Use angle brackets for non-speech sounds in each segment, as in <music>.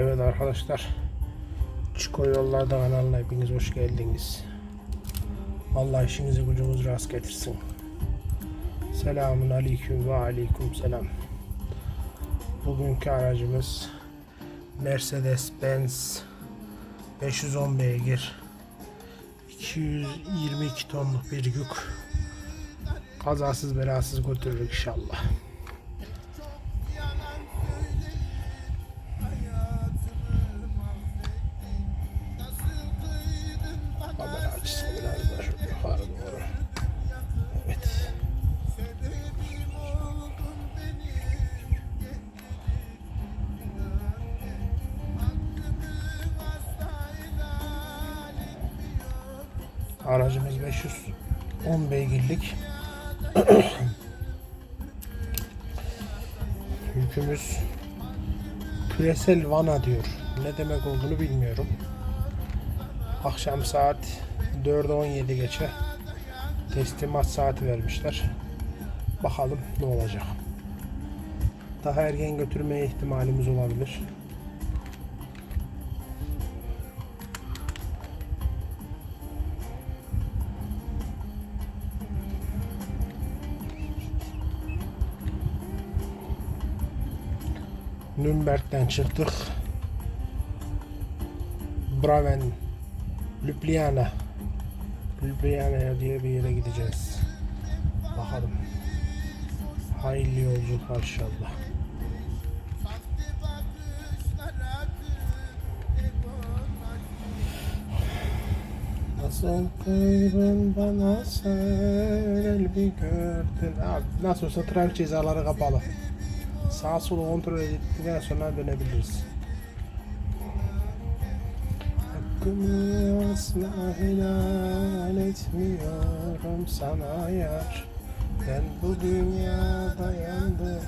Evet arkadaşlar. Çiko Yollarda kanalına hepiniz hoş geldiniz. Allah işinizi gücünüzü rast getirsin. Selamun aleyküm ve aleyküm selam. Bugünkü aracımız Mercedes-Benz 510 beygir 222 tonluk bir yük kazasız belasız götürür inşallah. Aracımız 510 beygirlik. <clears throat> Yükümüz küresel vana diyor. Ne demek olduğunu bilmiyorum. Akşam saat 4'e 17 geçe teslimat saati vermişler. Bakalım ne olacak. Daha erken götürmeye ihtimalimiz olabilir. Nürnberg'den çıktık. Braven, Ljubljana. Ljubljana diye bir yere gideceğiz. Bakalım. Hayırlı yolculuk inşallah. Nasıl kıydın bana sen bir gördün. Nasıl olsa trafik cezaları kapalı. Sağ solu kontrol ettikten sonra dönebiliriz. Hakkımı helal etmiyorum sana yar. Ben bu dünyada yandım.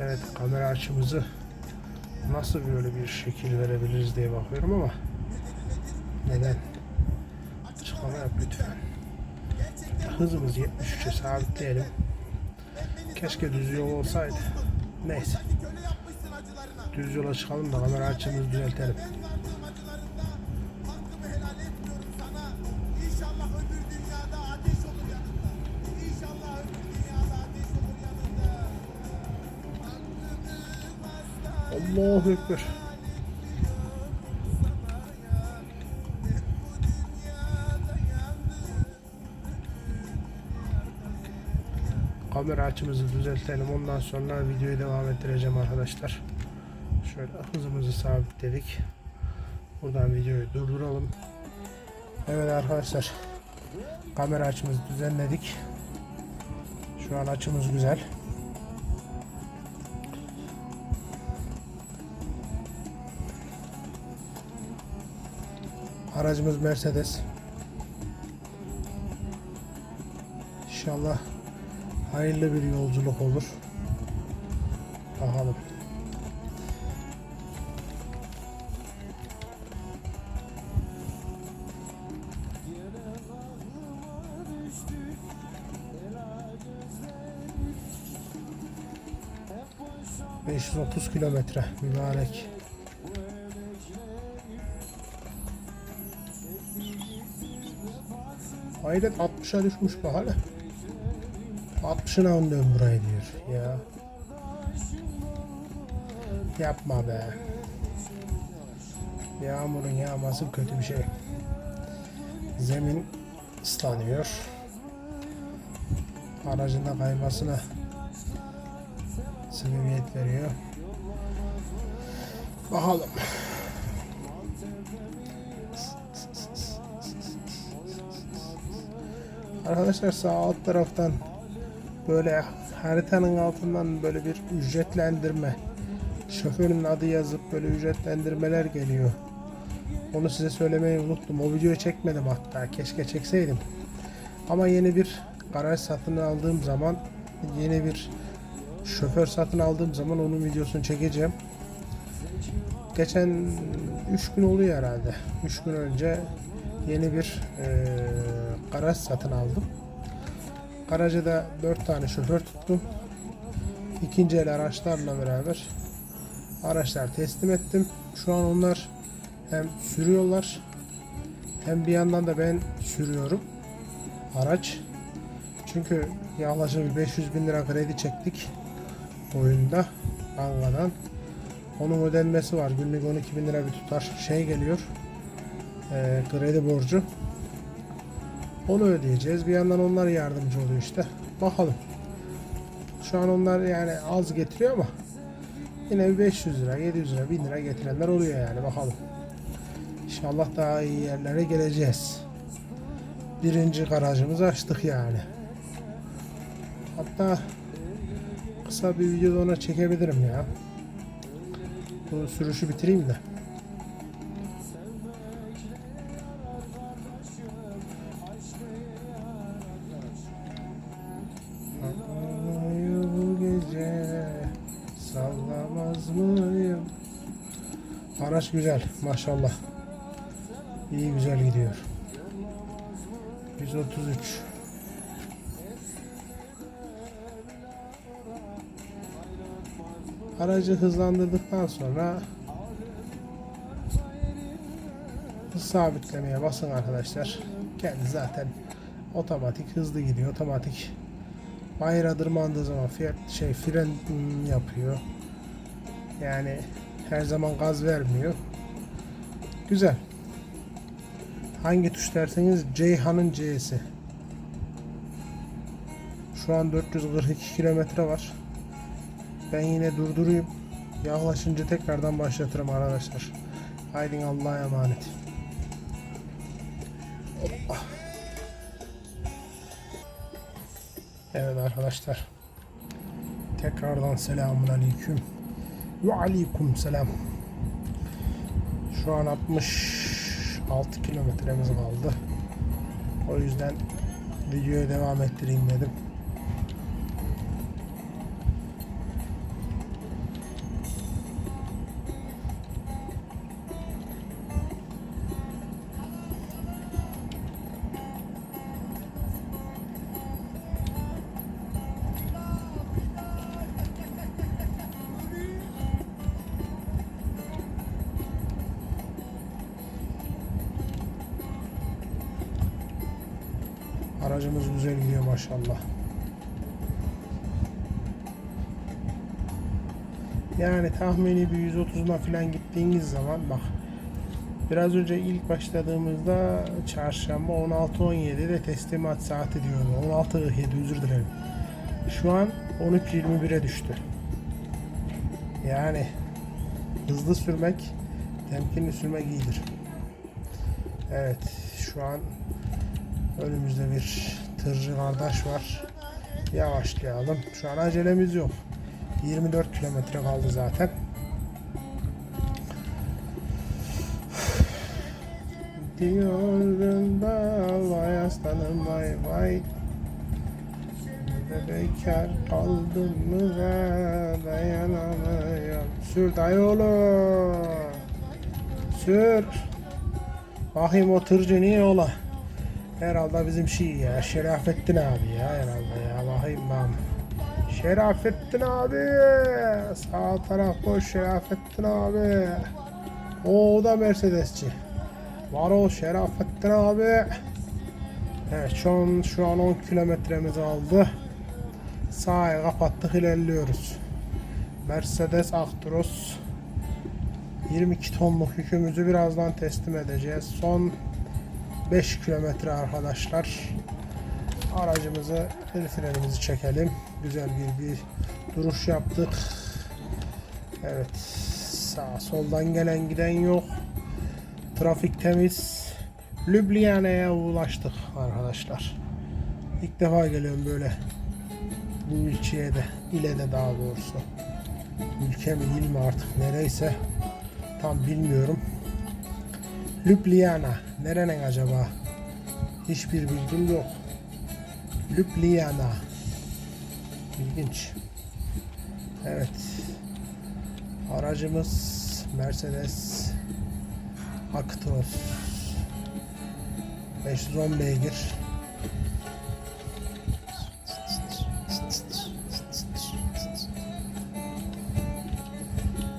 Evet kamera açımızı nasıl böyle bir şekil verebiliriz diye bakıyorum ama neden? Açıklama yap lütfen. Hızımızı 73'e sabitleyelim. Keşke düz yol olsaydı. Neyse. Düz yola çıkalım da kamera açımızı düzeltelim. Allahu Ekber. Kamera açımızı düzeltelim. Ondan sonra videoyu devam ettireceğim arkadaşlar. Şöyle hızımızı sabitledik. Buradan videoyu durduralım. Evet arkadaşlar. Kamera açımızı düzenledik. Şu an açımız güzel. Aracımız Mercedes. İnşallah hayırlı bir yolculuk olur. Bakalım. ...530 kilometre mübarek. Hayret 60'a düşmüş bu hala. 60'ına önlüyorum burayı diyor ya. Yapma be. Yağmurun yağması kötü bir şey. Zemin ıslanıyor. Aracın da kaymasına sebebiyet veriyor. Bakalım. Arkadaşlar sağ alt taraftan böyle haritanın altından böyle bir ücretlendirme şoförün adı yazıp böyle ücretlendirmeler geliyor. Onu size söylemeyi unuttum. O videoyu çekmedim hatta. Keşke çekseydim. Ama yeni bir garaj satın aldığım zaman yeni bir şoför satın aldığım zaman onun videosunu çekeceğim. Geçen 3 gün oluyor herhalde. 3 gün önce yeni bir e, garaj satın aldım. Garaja da 4 tane şoför tuttum. İkinci el araçlarla beraber araçlar teslim ettim. Şu an onlar hem sürüyorlar hem bir yandan da ben sürüyorum araç. Çünkü yaklaşık bir 500 bin lira kredi çektik oyunda bankadan. Onun ödenmesi var. Günlük 12 bin lira bir tutar şey geliyor. Ee, kredi borcu. Onu ödeyeceğiz. Bir yandan onlar yardımcı oluyor işte. Bakalım. Şu an onlar yani az getiriyor ama yine bir 500 lira, 700 lira, 1000 lira getirenler oluyor yani bakalım. İnşallah daha iyi yerlere geleceğiz. Birinci garajımızı açtık yani. Hatta kısa bir video ona çekebilirim ya. Bu sürüşü bitireyim de. Güzel maşallah. İyi güzel gidiyor. 133 Aracı hızlandırdıktan sonra hız sabitlemeye basın arkadaşlar. Kendi zaten otomatik hızlı gidiyor. Otomatik bayrağı tırmandığı zaman fiyat, şey fren yapıyor. Yani her zaman gaz vermiyor. Güzel. Hangi tuş derseniz Ceyhan'ın C'si. Şu an 442 kilometre var. Ben yine durdurayım. Yaklaşınca tekrardan başlatırım arkadaşlar. Haydi Allah'a emanet. Evet arkadaşlar. Tekrardan selamun aleyküm. Ve aleyküm selam. Şu an 66 kilometremiz kaldı. O yüzden videoya devam ettireyim dedim. Aracımız güzel gidiyor maşallah. Yani tahmini bir 130'una falan gittiğiniz zaman bak biraz önce ilk başladığımızda çarşamba 16-17'de teslimat saati diyordu. 16-17 özür dilerim. Şu an 13-21'e düştü. Yani hızlı sürmek, temkinli sürmek iyidir. Evet, şu an Önümüzde bir tırcı kardeş var. Yavaşlayalım. Şu an acelemiz yok. 24 kilometre kaldı zaten. Diyordum da vay aslanım vay vay Ve bekar kaldım mı ve dayanamıyorum Sür dayı oğlum Sür Bakayım o tırcı niye ola Herhalde bizim şey ya Şerafettin abi ya herhalde ya bakayım ben. Şerafettin abi sağ taraf boş Şerafettin abi. O da Mercedesçi. Var o Şerafettin abi. Evet şu an, şu an 10 kilometremiz aldı. Sağa kapattık ilerliyoruz. Mercedes Actros 22 tonluk yükümüzü birazdan teslim edeceğiz. Son 5 kilometre arkadaşlar. Aracımızı el frenimizi çekelim. Güzel bir bir duruş yaptık. Evet. Sağ soldan gelen giden yok. Trafik temiz. Ljubljana'ya ulaştık arkadaşlar. İlk defa geliyorum böyle bu ilçeye de, ile de daha doğrusu. Ülke mi il mi artık nereyse tam bilmiyorum. Ljubljana. Nerenin acaba? Hiçbir bilgim yok. Ljubljana. İlginç. Evet. Aracımız Mercedes Actros. 510 beygir.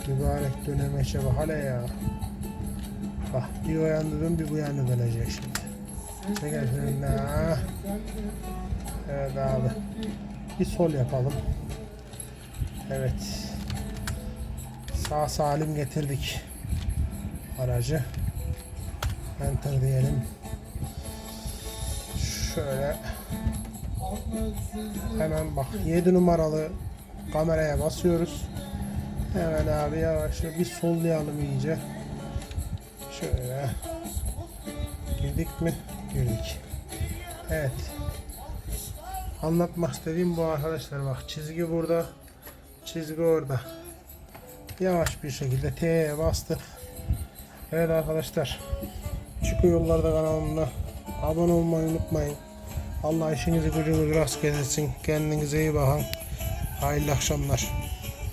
Mübarek dönemeçe bak hele ya. Bak bir o yanda dön bir bu yanda dönecek şimdi. Çeker ha. Evet abi. Bir sol yapalım. Evet. Sağ salim getirdik aracı. Enter diyelim. Şöyle hemen bak 7 numaralı kameraya basıyoruz. Hemen abi yavaşça bir sollayalım iyice. Şöyle girdik mi? Girdik. Evet. Anlatmak istediğim bu arkadaşlar bak çizgi burada çizgi orada. Yavaş bir şekilde T'ye bastık. Evet arkadaşlar. Çıkıyor yollarda kanalımda. Abone olmayı unutmayın. Allah işinizi gücünüzü rast getirsin. Kendinize iyi bakın. Hayırlı akşamlar.